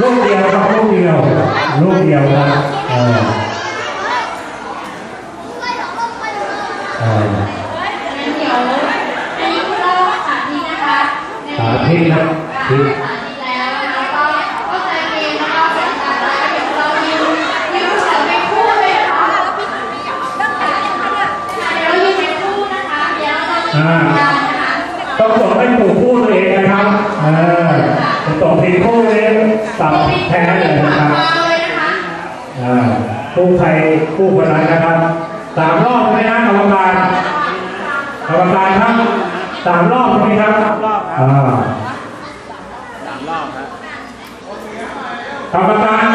ลูกเดียวครับลูกเดียวลูกเดียวครับเออเอองั้นเดี๋ยวอันนี้คือเราสาธิตนะคะสาธิตนะค่ะคือสาธิตแล้วแล้วก็เข้าใจเกมแล้วก็เป็นการแล้วเดี๋ยวเรายืนยืนเฉยเป็นคู่เลยนะคะเดี๋ยวเรายืนเป็นคู่นะคะเดี๋ยวเราจะยืนกันนะคะต้องส่งให้ถูกคู่เองนะครับ สออจะส่งทีมคู่นี้ตับแพ้เลยนะครับคะอ่าคู่ใครคู่คนนั้นนะครับสามรอบใช่ไหมนะกรรมการกรรมการครับสามรอบใช่ไหมครับสามรอบครับอ่าสามรอบครับกรรมการ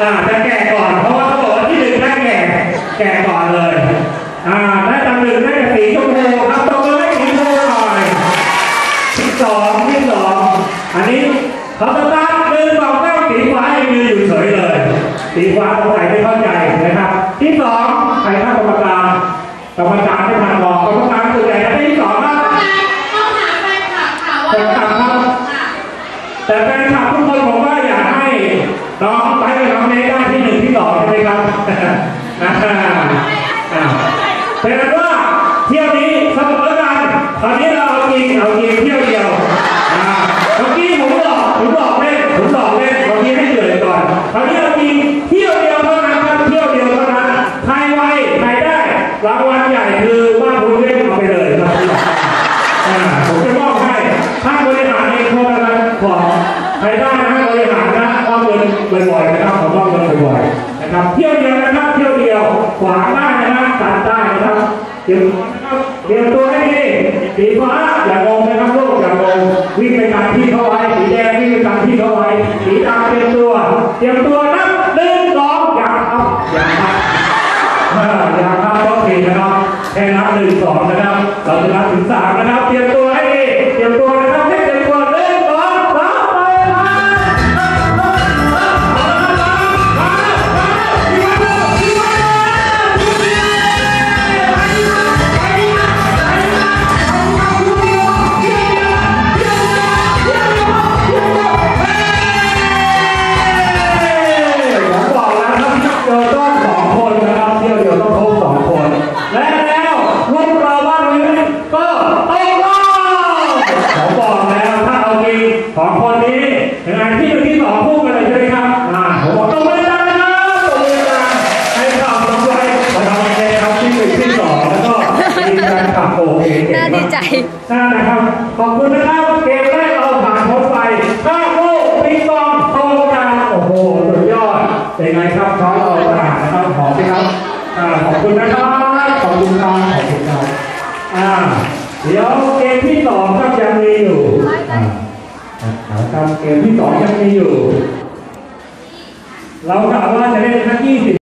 อ่าจะแก่ก่อน เพราะว่าเขาบอกว่าที่หนึ่งได้แก่แก่ก่อนเลย อ่าได้ตำหนึ่งได้กับสีชมพูครับตบมือให้สีชมพูหน่อยที่สองที่สองอันนี้เขาจะตั้งหนึ่งสองเก้าสีฟ้ายังยืนอยู่เฉยเลย สีฟ้าสงสัยไม่เข้าใจนะครับ ที่สองใครข้ากรรมการกรรมการไม่ทันบอกกรรมการคือ รางวัลใหญ่คือบ้านคุณเล่นเอาไปเลยครับผมจะมอบให้ท่านบริหารเองคนละขอใครได้นะบริหารนะมอบเงินบ่อยๆนะครับขอมอบเงินบ่อยๆนะครับเที่ยวเดียวนะครับเที่ยวเดียวขวางได้นะครับตัดได้นะครับเตรียมเตรียมตัวให้ดีสีฟ้าอย่างงนะครับลูกอย่างงวิ่งไปตามที่เขาไว้สีแดงวิ่งไปตามที่เขาไว้สีดำเตรียมตัวเตรียมตัวนับหนึ่งสองอย่างครับอย่างครับ อ่าอย่างครับก็ผิดนะครับ แค่นับหนึ่งสองนะครับ เราจะนับถึงสามนะครับ เตรียมตัว ของคนนี้ถึงอันที่หนึ่งที่สองคู่กันเลยใช่ไหมครับอ่าผมต้องไม่ได้นะครับตรงนี้นะให้ทำลงไปทำอนครับที่หนึ่งที่สองแล้วก็มีการขับโอเคน่าดีใจน่านะครับขอบคุณนะครับเกมแรกเราผ่านพ้นไปห้าคู่ปีกองโตกานโอ้โหสุดยอดเป็นไงครับเขาเอาประหารนะครับขอบคุณครับอ่าขอบคุณนะครับขอบคุณครับขอบคุณครับอ่าเดี๋ยวเกมที่สองครับยังมีอยู่ เอาครับเกมที่สองยังมีอยู่ เรากะว่าจะเล่นทั้ง20